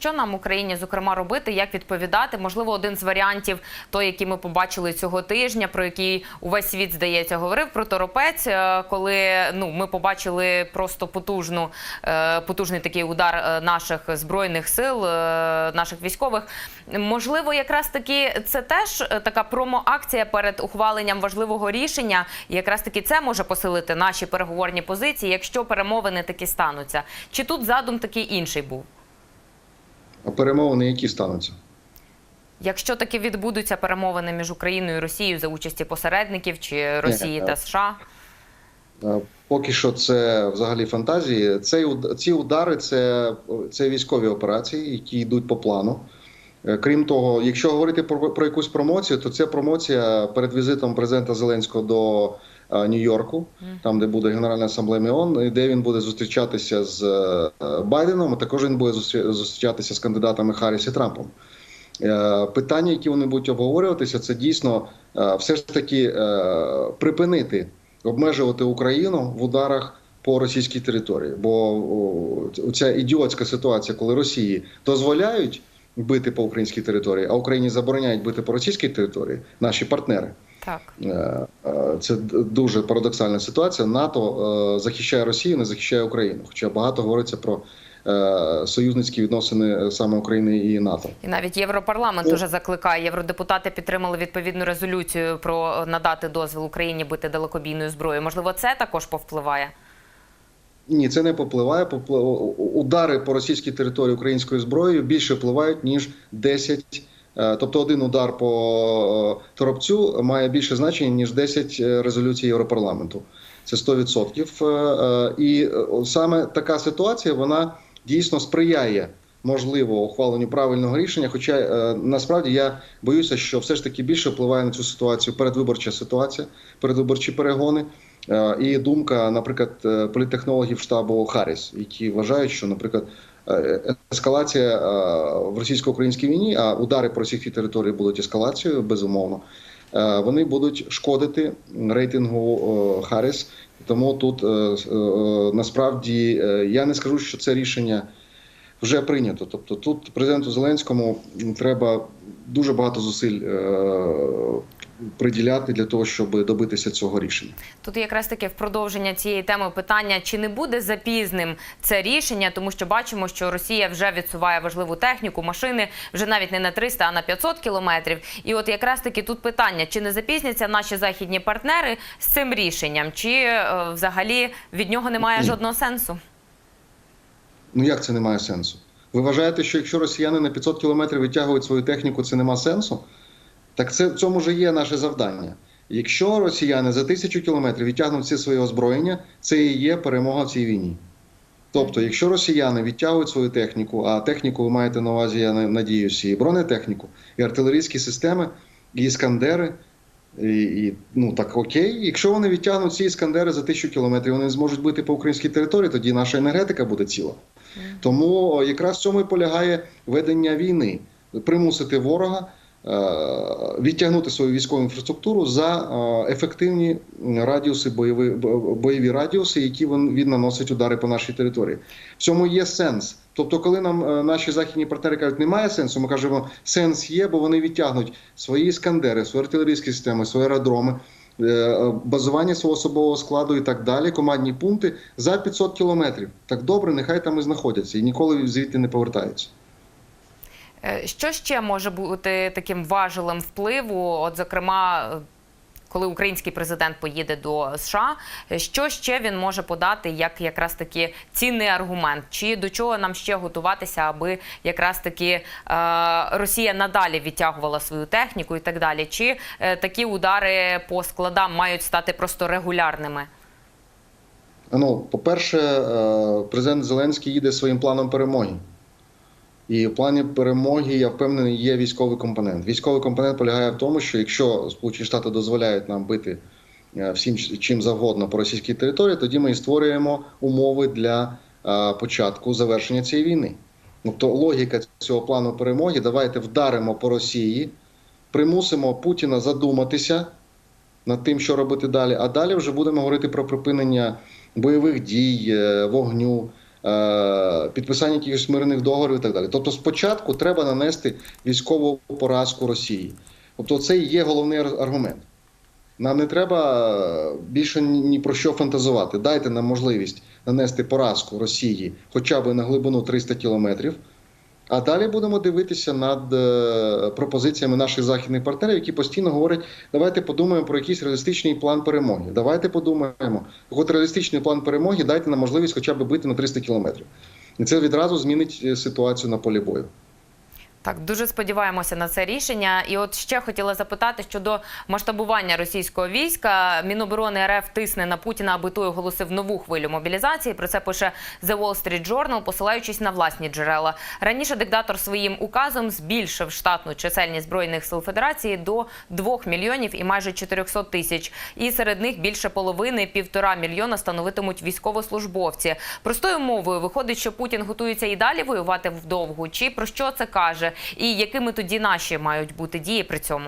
що нам Україні зокрема робити, як відповідати? Можливо, один з варіантів, той, який ми побачили цього тижня, про який увесь світ здається говорив про торопець, е, коли ну ми побачили просто потужну е, потужний такий удар е, наших збройних сил, наших військових. Можливо, якраз таки це теж така промо-акція перед ухваленням важливого рішення. І якраз таки це може посилити наші переговорні позиції, якщо перемовини таки стануться. Чи тут задум такий інший був? А перемовини, які стануться? Якщо таки відбудуться перемовини між Україною і Росією за участі посередників чи Росії Ні, та е, США? Е, Поки що це взагалі фантазії. Цей ці удари це, це військові операції, які йдуть по плану. Е, Крім того, якщо говорити про, про якусь промоцію, то це промоція перед візитом президента Зеленського до Нью-Йорку, там де буде Генеральна асамблея ООН, і де він буде зустрічатися з е, Байденом. а Також він буде зустрічатися з кандидатами Харріс і Трампом. Е, Питання, які вони будуть обговорюватися, це дійсно е, все ж таки е, припинити обмежувати Україну в ударах по російській території. Бо ця ідіотська ситуація, коли Росії дозволяють бити по українській території, а Україні забороняють бити по російській території, наші партнери. Так. Е, е, Це дуже парадоксальна ситуація. НАТО е, захищає Росію, не захищає Україну. Хоча багато говориться про союзницькі відносини саме України і НАТО. І навіть Європарламент Ну. уже закликає. Євродепутати підтримали відповідну резолюцію про надати дозвіл Україні бити далекобійною зброєю. Можливо, це також повпливає. Ні, це не попливає. Попли- Удари по російській території українською зброєю більше впливають ніж 10 е, Тобто один удар по е, торопцю має більше значення ніж 10 резолюцій Європарламенту. Це 100%. Е, е, І е, саме така ситуація вона дійсно сприяє можливо ухваленню правильного рішення. Хоча е, насправді я боюся, що все ж таки більше впливає на цю ситуацію передвиборча ситуація, передвиборчі перегони. Е, І думка, наприклад, е, політтехнологів штабу Харріс, які вважають, що, наприклад, е, ескалація е, в російсько-українській війні, а удари по російській території будуть ескалацією, безумовно. е, Вони будуть шкодити рейтингу е, Харріс. Тому тут е, е, насправді е, я не скажу, що це рішення вже прийнято. Тобто, тут президенту Зеленському треба дуже багато зусиль е, приділяти для того, щоб добитися цього рішення. Тут якраз таки в продовження цієї теми питання: чи не буде запізним це рішення, тому що бачимо, що Росія вже відсуває важливу техніку, машини вже навіть не на 300, а на 500 кілометрів. І от якраз таки тут питання: чи не запізняться наші західні партнери з цим рішенням, чи е, взагалі від нього немає жодного сенсу? Ну як це не має сенсу? Ви вважаєте, що якщо росіяни на 500 кілометрів витягують свою техніку, це нема сенсу? Так це в цьому ж є наше завдання. Якщо росіяни за тисячу кілометрів відтягнуть всі своє озброєння, це і є перемога в цій війні. Тобто, якщо росіяни відтягують свою техніку, а техніку ви маєте на увазі, я на- надіюся, і бронетехніку, і артилерійські системи, і іскандери, і, і ну так окей. Якщо вони відтягнуть ці іскандери за тисячу кілометрів, вони зможуть бити по українській території, тоді наша енергетика буде ціла. Тому якраз в цьому і полягає ведення війни, примусити ворога відтягнути свою військову інфраструктуру за е, ефективні радіуси, бойові, бойові радіуси, які він, наносить удари по нашій території. В цьому є сенс. Тобто, коли нам е, наші західні партнери кажуть, немає сенсу, ми кажемо, сенс є, бо вони відтягнуть свої іскандери, свої артилерійські системи, свої аеродроми. е, Базування свого особового складу і так далі, командні пункти за 500 кілометрів. Так добре, нехай там і знаходяться і ніколи звідти не повертаються. Е, Що ще може бути таким важелем впливу? От, зокрема, коли український президент поїде до США, що ще він може подати як якраз таки цінний аргумент? Чи до чого нам ще готуватися, аби якраз таки е, Росія надалі відтягувала свою техніку і так далі? Чи е, такі удари по складам мають стати просто регулярними? Ну, по-перше, е, президент Зеленський їде своїм планом перемоги. І в плані перемоги, я впевнений, є військовий компонент. Військовий компонент полягає в тому, що якщо Сполучені Штати дозволяють нам бити е, всім чим завгодно по російській території, тоді ми і створюємо умови для е, початку завершення цієї війни. Тобто логіка цього плану перемоги: давайте вдаримо по Росії, примусимо Путіна задуматися над тим, що робити далі. А далі вже будемо говорити про припинення бойових дій, е, вогню, підписання якихось мирних договорів і так далі. Тобто, спочатку треба нанести військову поразку Росії. Тобто, це і є головний аргумент. Нам не треба е, більше ні про що фантазувати. Дайте нам можливість нанести поразку Росії хоча б на глибину 300 кілометрів. А далі будемо дивитися над е, пропозиціями наших західних партнерів, які постійно говорять: давайте подумаємо про якийсь реалістичний план перемоги. Давайте подумаємо. От реалістичний план перемоги дайте нам можливість хоча б бити на 300 кілометрів. І це відразу змінить е, ситуацію на полі бою. Так, дуже сподіваємося на це рішення. І от ще хотіла запитати щодо масштабування російського війська. Міноборони РФ тисне на Путіна, аби той оголосив нову хвилю мобілізації. Про це пише The Wall Street Journal, посилаючись на власні джерела. Раніше диктатор своїм указом збільшив штатну чисельність збройних сил Федерації до 2 мільйонів і майже 400 тисяч. І серед них більше половини півтора мільйона становитимуть військовослужбовці. Простою мовою виходить, що Путін готується і далі воювати вдовгу. Чи про що це каже? І якими тоді наші мають бути дії при цьому?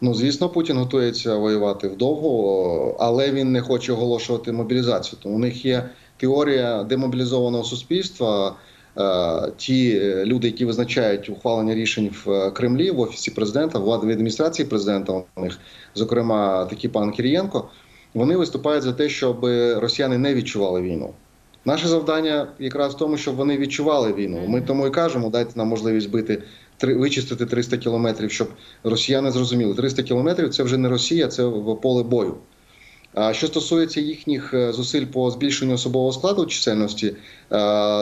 Ну, звісно, Путін готується воювати вдовго, але він не хоче оголошувати мобілізацію. Тому у них є теорія демобілізованого суспільства. Е, Ті люди, які визначають ухвалення рішень в Кремлі, в офісі президента, в владовій адміністрації президента, у них, зокрема, такий пан Кірієнко, вони виступають за те, щоб росіяни не відчували війну. Наше завдання якраз в тому, щоб вони відчували війну. Ми тому і кажемо, дайте нам можливість бити вичистити 300 кілометрів, щоб росіяни зрозуміли, 300 кілометрів це вже не Росія, це поле бою. А що стосується їхніх е, зусиль по збільшенню особового складу чисельності, е,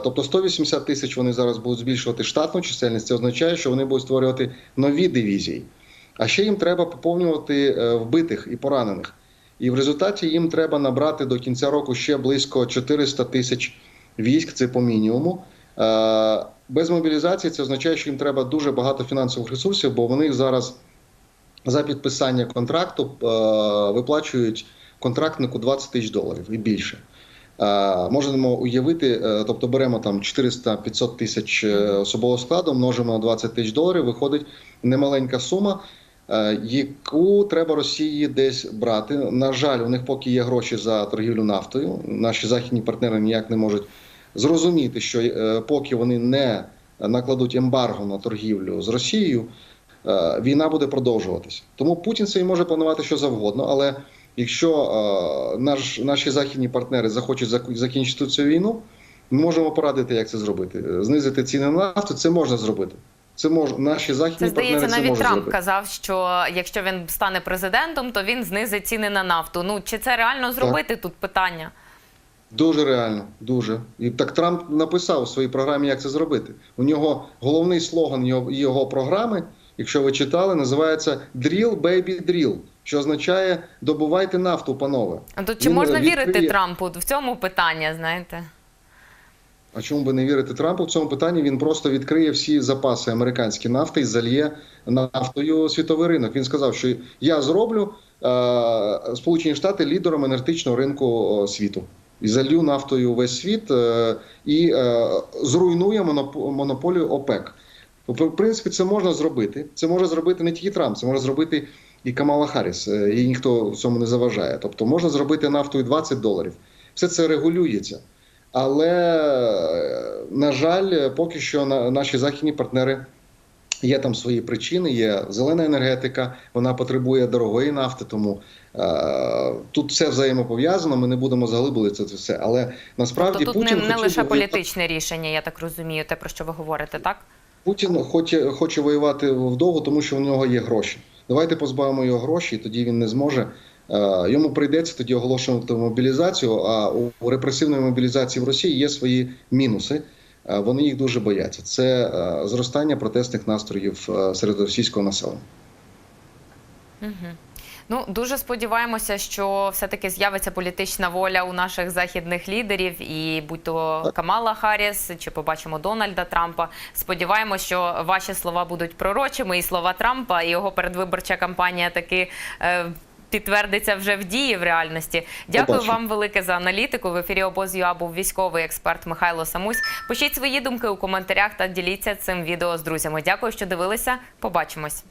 тобто 180 тисяч вони зараз будуть збільшувати штатну чисельність, це означає, що вони будуть створювати нові дивізії. А ще їм треба поповнювати е, вбитих і поранених. І в результаті їм треба набрати до кінця року ще близько 400 тисяч військ, це по мінімуму. Е, Без мобілізації це означає, що їм треба дуже багато фінансових ресурсів, бо вони зараз за підписання контракту е, виплачують контрактнику 20 тисяч доларів і більше. Е, Можемо уявити, тобто беремо там 400-500 тисяч особового складу, множимо на 20 тисяч доларів, виходить немаленька сума, яку треба Росії десь брати. На жаль, у них поки є гроші за торгівлю нафтою. Наші західні партнери ніяк не можуть зрозуміти, що е, поки вони не накладуть ембарго на торгівлю з Росією, е, війна буде продовжуватися. Тому Путін собі може планувати що завгодно, але якщо е, наш, наші західні партнери захочуть закінчити цю війну, ми можемо порадити, як це зробити. Е, Знизити ціни на нафту, це можна зробити. Це мож, наші західні Це здається, партнери це навіть можуть Трамп зробити. казав, що якщо він стане президентом, то він знизить ціни на нафту. Ну чи це реально зробити? Тут питання. Дуже реально, дуже. І так Трамп написав у своїй програмі, як це зробити. У нього головний слоган його, його програми, якщо ви читали, називається Drill, baby, drill, що означає добувайте нафту, панове. А тут чи Він можна відкриє- вірити Трампу в цьому питання? Знаєте? А чому би не вірити Трампу в цьому питанні? Він просто відкриє всі запаси американської нафти і зальє нафтою світовий ринок. Він сказав, що я зроблю е, Сполучені Штати лідером енергетичного ринку світу. І залью нафтою весь світ е, і е, зруйнує моноп- монополію ОПЕК. В принципі, це можна зробити. Це може зробити не тільки Трамп, це може зробити і Камала Харріс. Е, Їй ніхто в цьому не заважає. Тобто можна зробити нафтою 20 доларів. Все це регулюється. Але, е, на жаль, поки що наші західні партнери є там свої причини. Є зелена енергетика, вона потребує дорогої нафти, тому е, тут все взаємопов'язано. Ми не будемо заглиблюватися це все. Але насправді тобто тут Путін не, не лише політичне рішення, я так розумію, те про що ви говорите, так? Путін хоче, хоче воювати вдовго, тому що в нього є гроші. Давайте позбавимо його гроші, і тоді він не зможе. Е, Йому прийдеться тоді оголошувати мобілізацію. А у репресивної мобілізації в Росії є свої мінуси. Е, Вони їх дуже бояться. Це е, зростання протестних настроїв серед російського населення. Угу. Ну дуже сподіваємося, що все-таки з'явиться політична воля у наших західних лідерів, і будь то Камала Харріс, чи побачимо Дональда Трампа. Сподіваємося, що ваші слова будуть пророчими, і слова Трампа, і його передвиборча кампанія таки. Е, Підтвердиться вже в дії в реальності. Дякую Побачу. вам велике за аналітику. В ефірі обоз.ЮА був військовий експерт Михайло Самусь. Пишіть свої думки у коментарях та діліться цим відео з друзями. Дякую, що дивилися. Побачимось.